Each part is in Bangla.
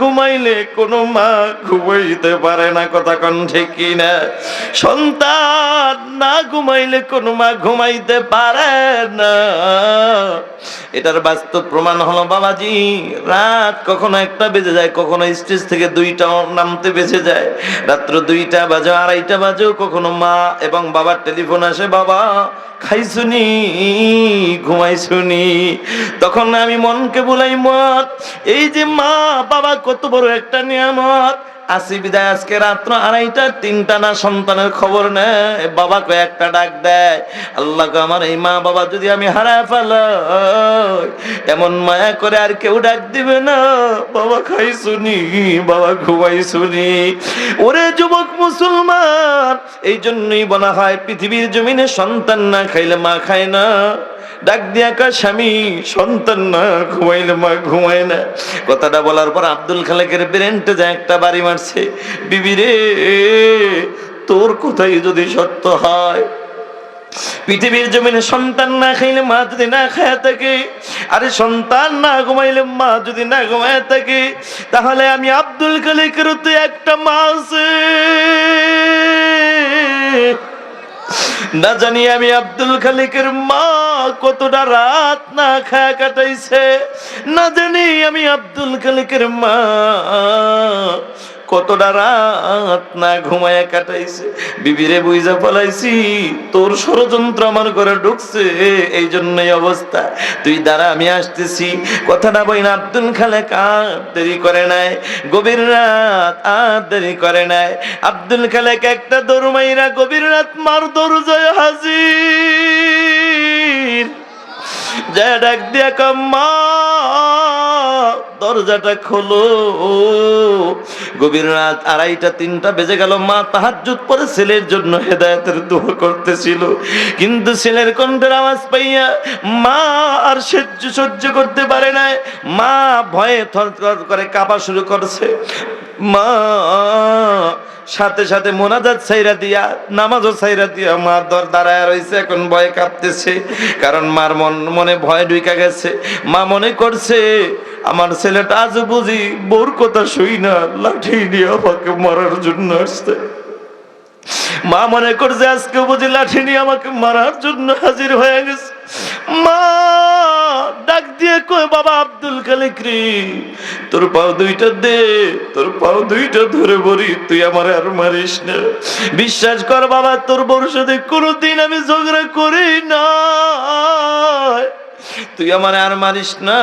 ঘুমাইলে কোনো মা ঘুমাইতে পারে না, কথা কন ঠিক কিনা? সন্তান না ঘুমাইলে কোনো মা ঘুমাইতে পারে না। এটার বাস্তব প্রমাণ হলো বাবাজি, রাত কখনো একটা বেজে যায়, কখনো স্টেজ থেকে দুইটা নামতে বেজে যায়। রাত্র দুইটা বাজে, আড়াইটা বাজেও কখনো মা এবং বাবার টেলিফোন আসে, বাবা খাইছুনি, ঘুমাইছুনি। তখন আমি মনকে বলাই মত এই যে মা বাবা কত বড় একটা নিয়ামত। আসি বিদায়, আজকে রাত্র আড়াইটা তিনটা না সন্তানের খবর নেয় বাবা একটা ডাক দেয় আল্লাহ আমার এই মা বাবা যদি আমি হারায় ফেলাই এমন মায়া করে আর কেউ ডাক দিবে না। বাবা খাই শুনি বাবা ঘুমাই শুনি ওরে যুবক মুসলমান এই জন্যই বলা হয় পৃথিবীর জমিনে সন্তান না খাইলে মা খায় না। ডাক দিয়া স্বামী, সন্তান না, ঘুমাইলে মা না। কথাটা বলার পর আব্দুল একটা বাড়ি মারছে। বিবি রে, তোর কোথায় যদি সত্য হয়, পৃথিবীর জমিনে সন্তান না খাইলে মা যদি না খায় থাকে, আরে সন্তান না ঘুমাইলে মা যদি না ঘুমায় থাকে, তাহলে আমি আব্দুল খালেকের তো একটা মা আছে। না জানি আমি আব্দুল খালিকের মা কতটা রাত না খায় কাটাইছে। না জানি আমি আব্দুল খালিকের মা। কতটা রাত না ঘুমায়া কাটাইছে, বিবিরে বুঝা ফলাইছি, তোর ষড়যন্ত্র আমার ঘরে ঢুকছে, এই জন্যই অবস্থা। তুই দাঁড়া, আমি আসতেছি। কথাটা বই না আব্দুল খালে আর দেরি করে নাই। গভীর রাত আর দেরি করে নাই। আব্দুল খালেক একটা দরমাইরা গভীর রাত মার দরজায় হাজির। যা ডাক দিয়া কাম্মা দরজাটা খোলো। গভীর রাত আড়াইটা, তিনটা বেজে গেল। মা তাহাজ্জুদ পরে ছেলের জন্য হেদায়েতের দোয়া করতেছিল। কিন্তু ছেলের কণ্ঠের আওয়াজ পাইয়া মা আর সহ্য সহ্য করতে পারে না মা ভয়ে থর করে কাঁপা শুরু করছে। মা সাথে সাথে মোনাজাত সাইরা দিয়া, নামাজও সাইরা দিয়া মা দর দাঁড়ায় রয়েছে এখন ভয় কাঁপতেছে। কারণ মার মন মনে ভয় ঢুকা গেছে। মা মনে করছে, আমার ছেলেটা আজ বুঝি বোর কথা শুই না, লাঠি নিয়ে আমাকে মারার জন্য আসছে। মা মনে করছে আজকে বুঝি লাঠি নিয়ে আমাকে মারার জন্য হাজির হয়ে গেছে। মা ডাক দিয়ে কয়, বাবা আব্দুল খালিক রে, তোর পাও দুইটা দে, তোর পাও দুইটা ধরে বলি তুই আমার আর মারিস না। বিশ্বাস কর বাবা, তোর বউর সাথে কোনোদিন আমি ঝগড়া করি না তুই আমার আর মারিস না,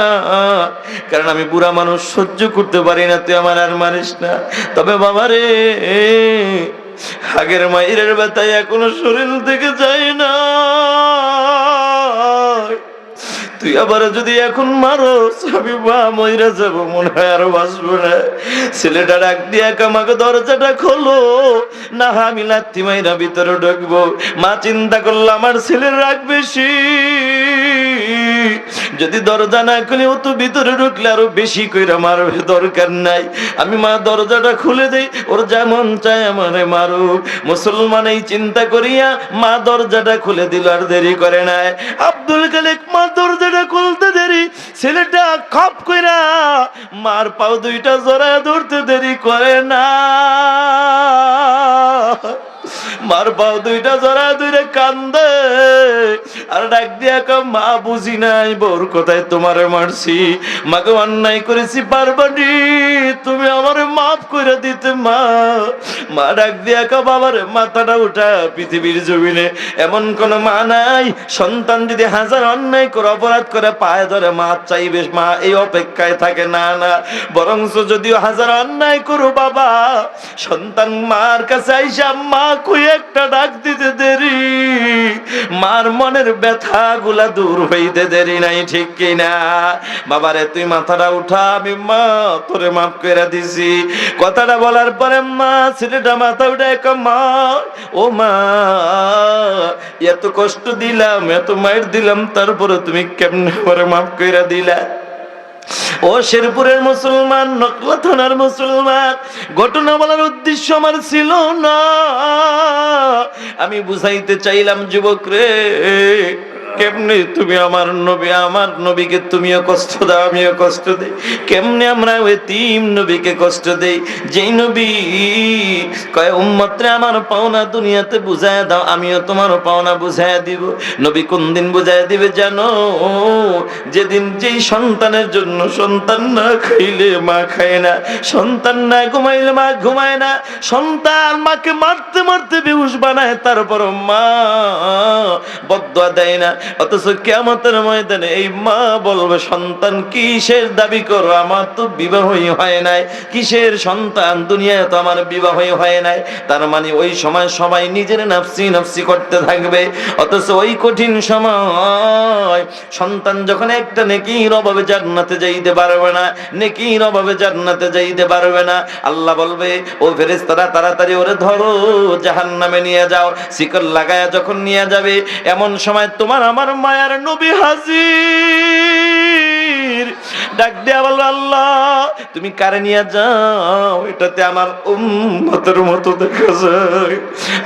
কারণ আমি বুড়া মানুষ, সহ্য করতে পারি না, তুই আমার আর মারিস না। তবে বাবা রে, আগের মায়ের ব্যথায় এখনও শরীর থেকে যায় তুই আবার যদি এখন মারো আমি মা মইরা যাব, মনে হয় আরও বাঁচবো না। ছেলেটা ডাক দিয়ে আমাকে দরজাটা খোলো, না আমি লাত্তি মাইরা ভিতরে ঢুকবো। মা চিন্তা করল, আমার ছেলের রাগ বেশি। যদি দরজা না খুলে, ও তো ভিতরে ঢুকলে আরও বেশি কইরা মারবে, দরকার নাই। আমি মা দরজাটা খুলে দেই, ওর যেমন চায় আমারে মারুক। মুসলমান এই চিন্তা করিয়া মা দরজাটা খুলে দিল, আর দেরি করে নাই। আব্দুল কালেক মা দরজাটা খুলতে দেরি ছেলেটা খপ কইরা মার পাও দুইটা জড়ায় ধরতে দেরি করে না। মার পাও দুইটা জড়া দুইটা কান্দে। আর ডাক দিয়া ক মা, বুঝি নাই বউর কোথায় তোমারে মারছি। মাকে অন্যায় করেছি পারবানি। তুমি আমারে মাফ করে দিতে মা। মা ডাক দিয়া ক বাবার, মাথাটা উঠা, পৃথিবীর জমিনে এমন কোন মা নাই। সন্তান যদি হাজার অন্যায় করে, অপরাধ করে, পায়ে ধরে, মা চাইবে, মা এই অপেক্ষায় থাকে, না না। বরঞ্চ যদিও হাজার অন্যায় করো বাবা, সন্তান মার কাছে আইসা মা কই একটা ডাক দিতে দেরি। মার মনের ব্যথা গুলা দূর হইতে দেরি নাই, ঠিক কিনা? বাবারে, তুই মাথাটা উঠা, আমি মা, তোরে মাফ করে দিছি। কথাটা বলার পরে মা, ছেলেটা মাথা উঠে মা, ও মা, এত কষ্ট দিলাম, এত মায়ের দিলাম, তারপরে তুমি কেমনে করে মাফ করে দিলা? ও শেরপুরের মুসলমান, নকলা থানার মুসলমান, ঘটনা বলার উদ্দেশ্য আমার ছিল না। আমি বুঝাইতে চাইলাম যুবক রে। কেমনে তুমি আমার নবী, আমার নবীকে তুমিও কষ্ট দাও, আমিও কষ্ট দেই। কেমনি আমরা ওই তিন নবীকে কষ্ট দেই? যেই নবী কয়, উম্মতরে আমার পাওনা দুনিয়াতে বুঝায় দাও, আমিও তোমার পাওনা বুঝায় দিব। নবী কোন দিন বুঝায় দিবে জানো? যেদিন যেই সন্তানের জন্য সন্তান না খাইলে মা খায় না, সন্তান না ঘুমাইলে মা ঘুমায় না, সন্তান মাকে মারতে মারতে বেহুশ বানায় তারপর মা বদয়া দেয় না। অথচ কেমতের ময়দানে এই মা বলবে, সন্তান কিসের দাবি করো? আমার তো বিবাহই হয় নাই। কিসের সন্তান? দুনিয়ায় তো আমার বিবাহই হয় নাই। তার মানে ওই সময় সবাই নিজের নাফসি নাফসি করতে থাকবে। অথচ ওই কঠিন সময় সন্তান যখন একটা নেকির অভাবে জান্নাতে যাইতে পারবে না, নেকির অভাবে জান্নাতে যাইতে পারবে না, আল্লাহ বলবে, ও ফেরেশতারা, তাড়াতাড়ি ওরে ধরো, জাহান্নামে নিয়ে যাও। শিকল লাগায়া যখন নিয়ে যাবে, এমন সময় তোমার আমার মায়ার নবী হাজির। ডাক দেয়া বলল আল্লাহ, তুমি কারে নিয়ে যাও? এটাতে আমার উম্মতের মতো দেখা যায়।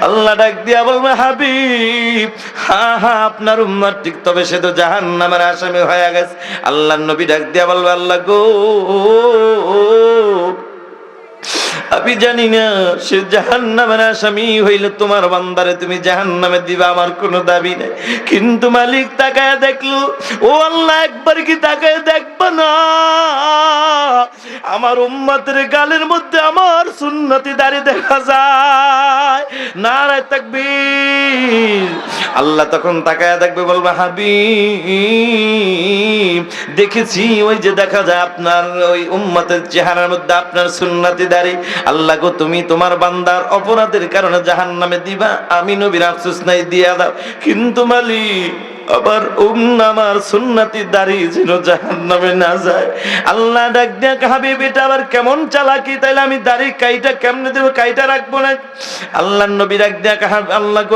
আল্লাহ ডাক দিয়া বলবে, হাবিব, হা হা, আপনার উম্মত ঠিক, তবে সে তো জাহান নামের আসামি হয়ে গেছে। আল্লাহ নবী ডাক দিয়া বলবে, আল্লাহ গো আমি জানি না, সে জাহান নামের আসামি হইলে তোমার বান্দারে তুমি জাহান নামে দিবা, আমার কোনো দাবি নেই। কিন্তু মালিক তাকায় দেখল, ও আল্লাহ, একবার কি তাকায় দেখবা না? আমার উম্মতের গালের মধ্যে আমার সুন্নতি দাড়ি দেখা যায়। নারায় তাকবীর। আল্লাহ তখন তাকায় দেখবে, বলবে, হাবিব, দেখেছি, ওই যে দেখা যায় আপনার ওই উম্মতের চেহারার মধ্যে আপনার সুন্নতি দাড়ি। আল্লাহ গো, তুমি তোমার বান্দার অপরাধের কারণে জাহান নামে দিবা। আমি নবীর আফসোস নাই, দিয়া দাও। কিন্তু মালিক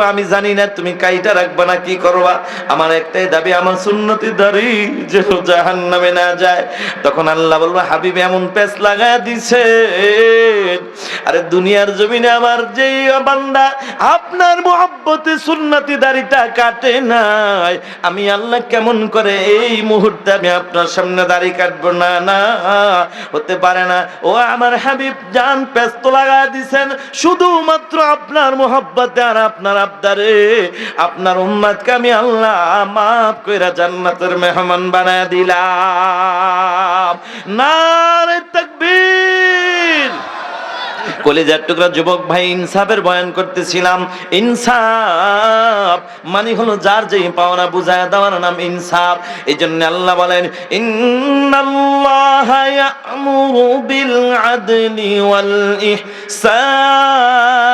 আমি জানি না, তুমি কাইটা রাখবা না, কি করবা? আমার একটাই দাবি, আমার সুন্নতি দাড়ি যেন জাহান নামে না যায়। তখন আল্লাহ বলব, হাবিব এমন পেস লাগায় দিছে। আরে দুনিয়ার জমিনে আমার যেই বান্দা, আপনার মোহাব্বতে সুন্নতি দাড়িটা কাটে নাই। আমি আল্লাহ কেমন করে এই মুহূর্তে আমি আপনার সামনে দাড়ি কাটবো? না না, হতে পারে না। ও আমার হাবিব, জান ব্যস্ত লাগা দিছেন। শুধুমাত্র আপনার মোহাব্বতে আর আপনার আবদারে। আপনার উম্মাদকে আমি আল্লাহ মাফ কইরা জান্নাতের মেহমান বানায় দিলাম। তাকবীর কলেজার টুকরা যুবক ভাই ইনসাফের বয়ান করতেছিলাম। ইনসাফ মানে হলো যার যে পাওনা বুঝায় দেওয়ার নাম ইনসাফ। এই জন্য আল্লাহ বলেন, ইন্নাল্লাহা ইয়ামুরু বিল আদলি ওয়াল ইহসান।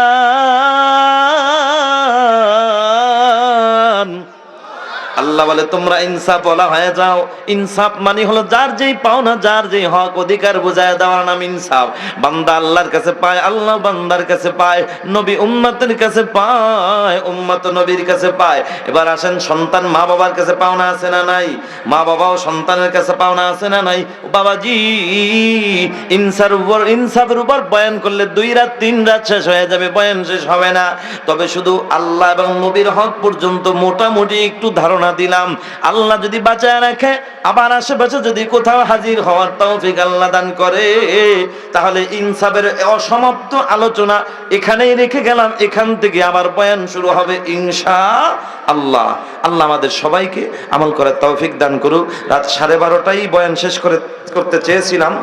আল্লাহ বলে, তোমরা ইনসাফ বলা হয়ে যাও। ইনসাফ মানে হলো যার যেই পাওনা, যার যেই হক অধিকার বুঝায় দেওয়ার নাম ইনসাফ। বান্দা আল্লাহর কাছে পায়, আল্লাহ বান্দার কাছে পায়, নবী উম্মতের কাছে পায়, উম্মত নবীর কাছে পায়। এবার আসেন, সন্তান মা বাবার কাছে পাওনা আছে না নাই? মা বাবাও সন্তানের কাছে পাওনা আছে না নাই? বাবাজি, ইনসার উপর, ইনসাফের উপর বয়ান করলে দুই রাত, তিন রাত শেষ হয়ে যাবে, বয়ান শেষ হবে না। তবে শুধু আল্লাহ এবং নবীর হক পর্যন্ত মোটামুটি একটু ধারণা দিলাম। আল্লাহ যদি বাঁচায় রাখে আবার আশেপাশে যদি কোথাও হাজির হওয়ার তৌফিক আল্লাহ দান করে। তাহলে ইনসাফের অসমাপ্ত আলোচনা এখানেই রেখে গেলাম। এখান থেকে আবার বয়ান শুরু হবে ইনশা আল্লাহ। আল্লাহ আমাদের সবাইকে আমল করার তৌফিক দান করুক। রাত সাড়ে বারোটাই বয়ান শেষ করে করতে চেয়েছিলাম।